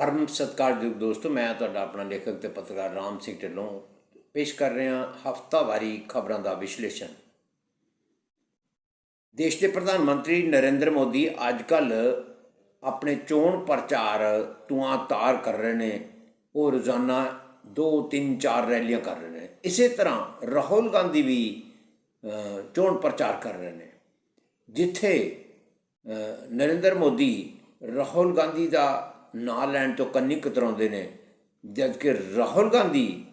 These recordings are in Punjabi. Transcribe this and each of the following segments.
ਪਰਮ ਸਤਿਕਾਰਯੋਗ ਦੋਸਤੋ, ਮੈਂ ਤੁਹਾਡਾ ਆਪਣਾ ਲੇਖਕ ਤੇ ਪੱਤਰਕਾਰ ਰਾਮ ਸਿੰਘ ਢਿੱਲੋਂ ਪੇਸ਼ ਕਰ ਰਿਹਾ ਹਫਤਾਵਾਰੀ ਖਬਰਾਂ ਦਾ ਵਿਸ਼ਲੇਸ਼ਣ। ਦੇਸ਼ ਦੇ ਪ੍ਰਧਾਨ ਮੰਤਰੀ ਨਰਿੰਦਰ ਮੋਦੀ ਅੱਜ ਕੱਲ ਆਪਣੇ ਚੋਣ ਪ੍ਰਚਾਰ ਧੂਆਂ ਤਾਰ ਕਰ ਰਹੇ ਨੇ, ਉਹ ਰੋਜ਼ਾਨਾ 2 3 4 ਰੈਲੀਆਂ ਕਰ ਰਹੇ ਨੇ। ਇਸੇ ਤਰ੍ਹਾਂ ਰਾਹੁਲ ਗਾਂਧੀ ਵੀ ਚੋਣ ਪ੍ਰਚਾਰ ਕਰ ਰਹੇ ਨੇ। ਜਿੱਥੇ ਨਰਿੰਦਰ ਮੋਦੀ ਰਾਹੁਲ ਗਾਂਧੀ ਦਾ ਨਾਂ ਲੈਣ ਤੋਂ ਕੰਨੀ ਕਤਰਾਉਂਦੇ ਨੇ। ਜਦ ਕਿ ਰਾਹੁਲ ਗਾਂਧੀ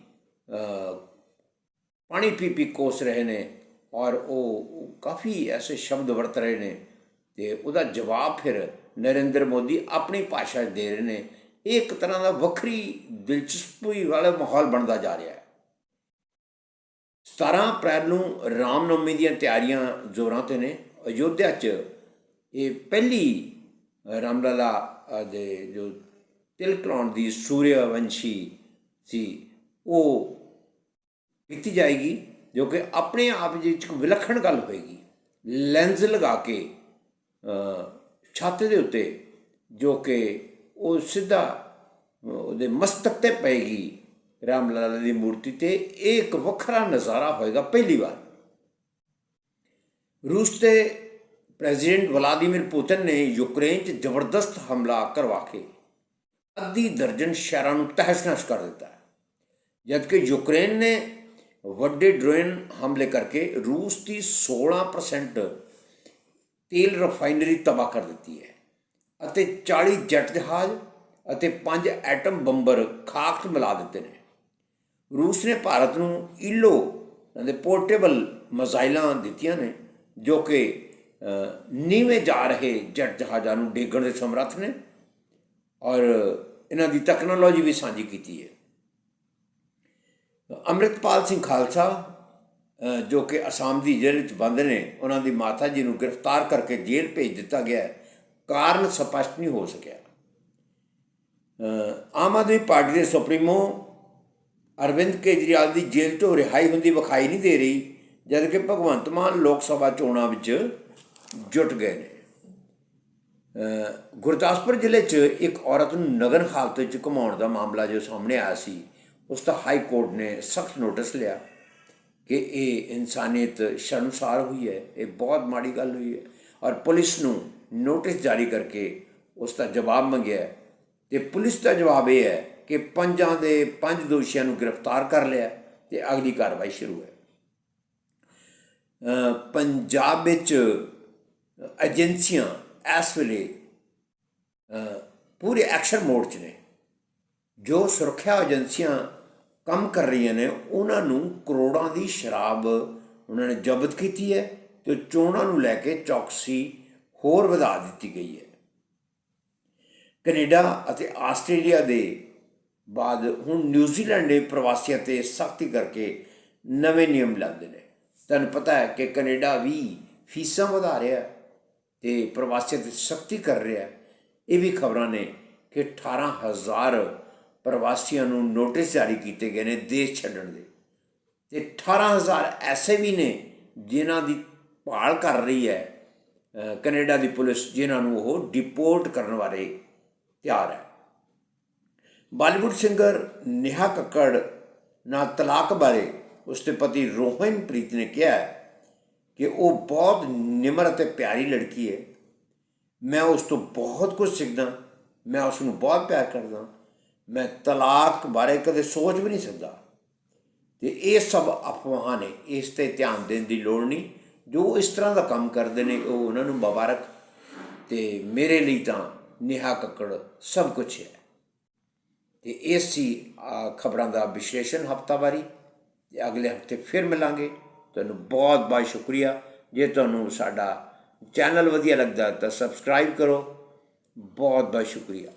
ਪਾਣੀ ਪੀ ਪੀ ਕੋਸ ਰਹੇ ਨੇ ਔਰ ਉਹ ਉਹ ਕਾਫੀ ਐਸੇ ਸ਼ਬਦ ਵਰਤ ਰਹੇ ਨੇ ਤੇ ਉਹਦਾ ਜਵਾਬ ਫਿਰ ਨਰਿੰਦਰ ਮੋਦੀ ਆਪਣੀ ਭਾਸ਼ਾ 'ਚ ਦੇ ਰਹੇ ਨੇ। ਇਹ ਇੱਕ ਤਰ੍ਹਾਂ ਦਾ ਵੱਖਰੀ ਦਿਲਚਸਪੀ ਵਾਲਾ ਮਾਹੌਲ ਬਣਦਾ ਜਾ ਰਿਹਾ ਹੈ। 17 ਅਪ੍ਰੈਲ ਨੂੰ ਰਾਮਨਵਮੀ ਦੀਆਂ ਤਿਆਰੀਆਂ ਜ਼ੋਰਾਂ ਤੇ ਨੇ। ਅਯੋਧਿਆ 'ਚ ਇਹ ਪਹਿਲੀ ਰਾਮਲਾਲਾ ਦੇ ਜੋ ਤਿਲਕ ਲਾਉਣ ਦੀ ਸੂਰਿਆਵੰਸ਼ੀ ਸੀ ਉਹ ਕੀਤੀ ਜਾਏਗੀ ਜੋ ਕਿ ਆਪਣੇ ਆਪ ਵਿੱਚ ਇੱਕ ਵਿਲੱਖਣ ਗੱਲ ਹੋਏਗੀ। ਲੈਂਸ ਲਗਾ ਕੇ ਅ, ਛੱਤ ਦੇ ਉੱਤੇ ਜੋ ਕਿ ਉਹ ਸਿੱਧਾ ਉਹਦੇ ਮਸਤਕ ਤੇ ਪਏਗੀ ਰਾਮ ਲਾਲਾ ਦੀ ਮੂਰਤੀ ਤੇ ਇਹ ਇੱਕ ਵੱਖਰਾ ਨਜ਼ਾਰਾ ਹੋਏਗਾ ਪਹਿਲੀ ਵਾਰ। ਰੂਸ ਤੇ ਪ੍ਰੈਜ਼ੀਡੈਂਟ ਵਲਾਦੀਮਿਰ ਪੁਤਿਨ ਨੇ ਯੂਕਰੇਨ 'ਚ ਜ਼ਬਰਦਸਤ ਹਮਲਾ ਕਰਵਾ ਕੇ ਅੱਧੀ ਦਰਜਨ ਸ਼ਹਿਰਾਂ ਨੂੰ ਤਹਿਸ-ਨਹਿਸ ਕਰ ਦਿੱਤਾ ਜਦਕਿ ਯੂਕਰੇਨ ਨੇ ਵੱਡੇ ਡਰੋਨ ਹਮਲੇ ਕਰਕੇ ਰੂਸ ਦੀ 16% ਤੇਲ ਰਿਫਾਈਨਰੀ ਤਬਾਹ ਕਰ ਦਿੱਤੀ ਹੈ ਅਤੇ 40 ਜੈਟ ਜਹਾਜ਼ ਅਤੇ 5 ਐਟਮ ਬੰਬਰ ਖਾਕ 'ਚ ਮਿਲਾ ਦਿੱਤੇ ਨੇ। ਰੂਸ ਨੇ ਭਾਰਤ ਨੂੰ ਇਲੋ ਦੇ ਪੋਰਟੇਬਲ ਮਜ਼ਾਈਲਾਂ ਦਿੱਤੀਆਂ ਨੇ ਜੋ ਕਿ ਨੀਵੇਂ ਜਾ ਰਹੇ ਜੱਟ ਜਹਾਜ਼ਾਂ ਨੂੰ ਡੇਗਣ ਦੇ ਸਮਰੱਥ ਨੇ ਔਰ ਇਹਨਾਂ ਦੀ ਟੈਕਨੋਲੋਜੀ ਵੀ ਸਾਂਝੀ ਕੀਤੀ ਹੈ। ਅੰਮ੍ਰਿਤਪਾਲ ਸਿੰਘ ਖਾਲਸਾ ਜੋ ਕਿ ਅਸਾਮ ਦੀ ਜੇਲ੍ਹ ਵਿੱਚ ਬੰਦ ਨੇ, ਉਹਨਾਂ ਦੀ ਮਾਤਾ ਜੀ ਨੂੰ ਗ੍ਰਿਫਤਾਰ ਕਰਕੇ ਜੇਲ੍ਹ ਭੇਜ ਦਿੱਤਾ ਗਿਆ ਹੈ। ਕਾਰਨ ਸਪਸ਼ਟ ਨਹੀਂ ਹੋ ਸਕਿਆ। ਆਮ ਆਦਮੀ ਪਾਰਟੀ ਦੇ ਸੁਪਰੀਮੋ ਅਰਵਿੰਦ ਕੇਜਰੀਵਾਲ ਦੀ ਜੇਲ੍ਹ ਤੋਂ ਰਿਹਾਈ ਹੁੰਦੀ ਵਿਖਾਈ ਨਹੀਂ ਦੇ ਰਹੀ, ਜਦਕਿ ਭਗਵੰਤ ਮਾਨ ਲੋਕ ਸਭਾ ਚੋਣਾਂ ਵਿੱਚ ਜੁਟ ਗਏ ਨੇ। ਗੁਰਦਾਸਪੁਰ ਜ਼ਿਲ੍ਹੇ 'ਚ ਇੱਕ ਔਰਤ ਨੂੰ ਨਗਨ ਹਾਲਤ 'ਚ ਘੁਮਾਉਣ ਦਾ ਮਾਮਲਾ ਜੋ ਸਾਹਮਣੇ ਆਇਆ ਸੀ, ਉਸ ਦਾ ਹਾਈ ਕੋਰਟ ਨੇ ਸਖਤ ਨੋਟਿਸ ਲਿਆ ਕਿ ਇਹ ਇਨਸਾਨੀਅਤ ਸ਼ਰਮਸਾਰ ਹੋਈ ਹੈ, ਇਹ ਬਹੁਤ ਮਾੜੀ ਗੱਲ ਹੋਈ ਹੈ ਔਰ ਪੁਲਿਸ ਨੂੰ ਨੋਟਿਸ ਜਾਰੀ ਕਰਕੇ ਉਸ ਦਾ ਜਵਾਬ ਮੰਗਿਆ ਹੈ। ਤੇ ਪੁਲਿਸ ਦਾ ਜਵਾਬ ਇਹ ਹੈ ਕਿ ਪੰਜਾਂ ਦੇ ਪੰਜ ਦੋਸ਼ੀਆਂ ਨੂੰ ਗ੍ਰਿਫਤਾਰ ਕਰ ਲਿਆ ਤੇ ਅਗਲੀ ਕਾਰਵਾਈ ਸ਼ੁਰੂ ਹੈ। ਪੰਜਾਬ ਵਿੱਚ ਏਜੰਸੀਆਂ ਇਸ ਵੇਲੇ ਪੂਰੇ ਐਕਸ਼ਨ ਮੋਡ 'ਚ ਨੇ। ਜੋ ਸੁਰੱਖਿਆ ਏਜੰਸੀਆਂ ਕੰਮ ਕਰ ਰਹੀਆਂ ਨੇ, ਉਹਨਾਂ ਨੂੰ ਕਰੋੜਾਂ ਦੀ ਸ਼ਰਾਬ ਉਹਨਾਂ ਨੇ ਜ਼ਬਤ ਕੀਤੀ ਹੈ ਤੇ ਚੋਣਾਂ ਨੂੰ ਲੈ ਕੇ ਚੌਕਸੀ ਹੋਰ ਵਧਾ ਦਿੱਤੀ ਗਈ ਹੈ। ਕੈਨੇਡਾ ਅਤੇ ਆਸਟ੍ਰੇਲੀਆ ਦੇ ਬਾਅਦ ਹੁਣ ਨਿਊਜ਼ੀਲੈਂਡ ਦੇ ਪ੍ਰਵਾਸੀਆਂ ਤੇ ਸਖਤੀ ਕਰਕੇ ਨਵੇਂ ਨਿਯਮ ਲਾਉਂਦੇ ਨੇ। ਤੁਹਾਨੂੰ ਪਤਾ ਹੈ ਕਿ ਕੈਨੇਡਾ ਵੀ ਫੀਸਾਂ ਵਧਾ ਰਿਹਾ ਹੈ। ਤੇ ਪ੍ਰਵਾਸੀਆਂ ਤੇ ਸਖਤੀ ਕਰ ਰਿਹਾ ਹੈ। ਇਹ ਵੀ ਖਬਰਾਂ ਨੇ ਕਿ 18000 ਪ੍ਰਵਾਸੀਆਂ ਨੂੰ ਨੋਟਿਸ ਜਾਰੀ ਕੀਤੇ ਗਏ ਨੇ ਦੇਸ਼ ਛੱਡਣ ਦੇ। ਤੇ 18000 ਐਸੇ ਵੀ ਨੇ ਜਿਨ੍ਹਾਂ ਦੀ ਭਾਲ ਕਰ ਰਹੀ ਹੈ ਕੈਨੇਡਾ ਦੀ ਪੁਲਿਸ, ਜਿਨ੍ਹਾਂ ਨੂੰ ਉਹ ਡਿਪੋਰਟ ਕਰਨ ਬਾਰੇ ਤਿਆਰ ਹੈ। ਬਾਲੀਵੁੱਡ ਸਿੰਗਰ ਨੇਹਾ ਕੱਕੜ ਨਾਲ ਤਲਾਕ ਬਾਰੇ ਉਸ ਦੇ ਪਤੀ ਰੋਹਨਪ੍ਰੀਤ ਨੇ ਕਿਹਾ ਕਿ ਉਹ ਬਹੁਤ ਨਿਮਰ ਅਤੇ ਪਿਆਰੀ ਲੜਕੀ ਹੈ ਮੈਂ ਉਸ ਤੋਂ ਬਹੁਤ ਕੁਝ ਸਿੱਖਦਾ ਮੈਂ ਉਸ ਨੂੰ ਬਹੁਤ ਪਿਆਰ ਕਰਦਾ ਮੈਂ ਤਲਾਕ ਬਾਰੇ ਕਦੇ ਸੋਚ ਵੀ ਨਹੀਂ ਸਕਦਾ ਤੇ ਇਹ ਸਭ ਅਫਵਾਹਾਂ ਨੇ ਇਸ ਤੇ ਧਿਆਨ ਦੇਣ ਦੀ ਲੋੜ ਨਹੀਂ ਜੋ ਇਸ ਤਰ੍ਹਾਂ ਦਾ ਕੰਮ ਕਰਦੇ ਨੇ ਉਹ ਉਹਨਾਂ ਨੂੰ ਮੁਬਾਰਕ ਤੇ ਮੇਰੇ ਲਈ ਤਾਂ ਨੇਹਾ ਕੱਕੜ ਸਭ ਕੁਝ ਹੈ ਤੇ ਇਹ ਸੀ ਖਬਰਾਂ ਦਾ ਵਿਸ਼ਲੇਸ਼ਣ ਹਫਤਾਵਾਰੀ ਤੇ ਅਗਲੇ ਹਫ਼ਤੇ ਫਿਰ ਮਿਲਾਂਗੇ ਤੁਹਾਨੂੰ ਬਹੁਤ ਬਹੁਤ ਸ਼ੁਕਰੀਆ। ਜੇ ਤੁਹਾਨੂੰ ਸਾਡਾ ਚੈਨਲ ਵਧੀਆ ਲੱਗਦਾ ਤਾਂ ਸਬਸਕ੍ਰਾਈਬ ਕਰੋ। ਬਹੁਤ ਬਹੁਤ ਸ਼ੁਕਰੀਆ।